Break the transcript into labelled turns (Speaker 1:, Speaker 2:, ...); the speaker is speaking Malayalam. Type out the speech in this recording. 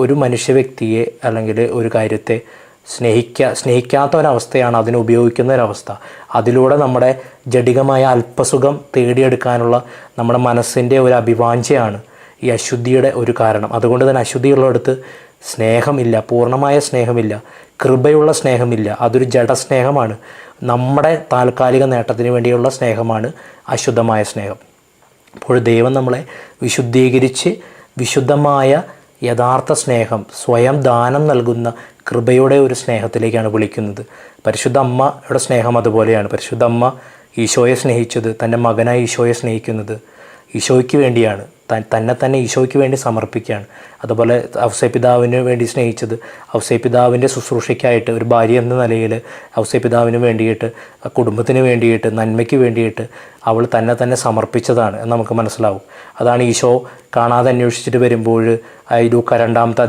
Speaker 1: ഒരു മനുഷ്യ വ്യക്തിയെ അല്ലെങ്കിൽ ഒരു കാര്യത്തെ സ്നേഹിക്കുക സ്നേഹിക്കാത്ത ഒരവസ്ഥയാണ് അതിനെ ഉപയോഗിക്കുന്ന ഒരവസ്ഥ അതിലൂടെ നമ്മുടെ ജഡികമായ അല്പസുഖം തേടിയെടുക്കാനുള്ള നമ്മുടെ മനസ്സിന്റെ ഒരു അഭിവാഞ്ചയാണ് ഈ അശുദ്ധിയുടെ ഒരു കാരണം. അതുകൊണ്ട് തന്നെ അശുദ്ധിയുള്ളിടത്ത് സ്നേഹമില്ല പൂർണമായ സ്നേഹമില്ല കൃപയുള്ള സ്നേഹമില്ല. അതൊരു ജഡസ്നേഹമാണ് നമ്മുടെ താൽക്കാലിക നേട്ടത്തിന് വേണ്ടിയുള്ള സ്നേഹമാണ് അശുദ്ധമായ സ്നേഹം. അപ്പോൾ ദൈവം നമ്മളെ വിശുദ്ധീകരിച്ച് വിശുദ്ധമായ യഥാർത്ഥ സ്നേഹം സ്വയം ദാനം നൽകുന്ന കൃപയുടെ ഒരു സ്നേഹത്തിലേക്കാണ് വിളിക്കുന്നത്. പരിശുദ്ധ അമ്മയുടെ സ്നേഹം അതുപോലെയാണ്. പരിശുദ്ധ അമ്മ ഈശോയെ സ്നേഹിച്ചത് തന്റെ മകനായി ഈശോയെ സ്നേഹിക്കുന്നത് ഈശോയ്ക്ക് വേണ്ടിയാണ്. തന്നെ തന്നെ ഈശോയ്ക്ക് വേണ്ടി സമർപ്പിക്കുകയാണ്. അതുപോലെ ഔസേപിതാവിന് വേണ്ടി സ്നേഹിച്ചത് ഔസേപിതാവിന്റെ ശുശ്രൂഷയ്ക്കായിട്ട് ഒരു ഭാര്യ എന്ന നിലയിൽ ഔസേപിതാവിന് വേണ്ടിയിട്ട് കുടുംബത്തിന് വേണ്ടിയിട്ട് നന്മയ്ക്ക് വേണ്ടിയിട്ട് അവൾ തന്നെ തന്നെ സമർപ്പിച്ചതാണ് എന്ന് നമുക്ക് മനസ്സിലാവും. അതാണ് ഈശോ കാണാതെ അന്വേഷിച്ചിട്ട് വരുമ്പോൾ ലൂക്ക രണ്ടാമത്തെ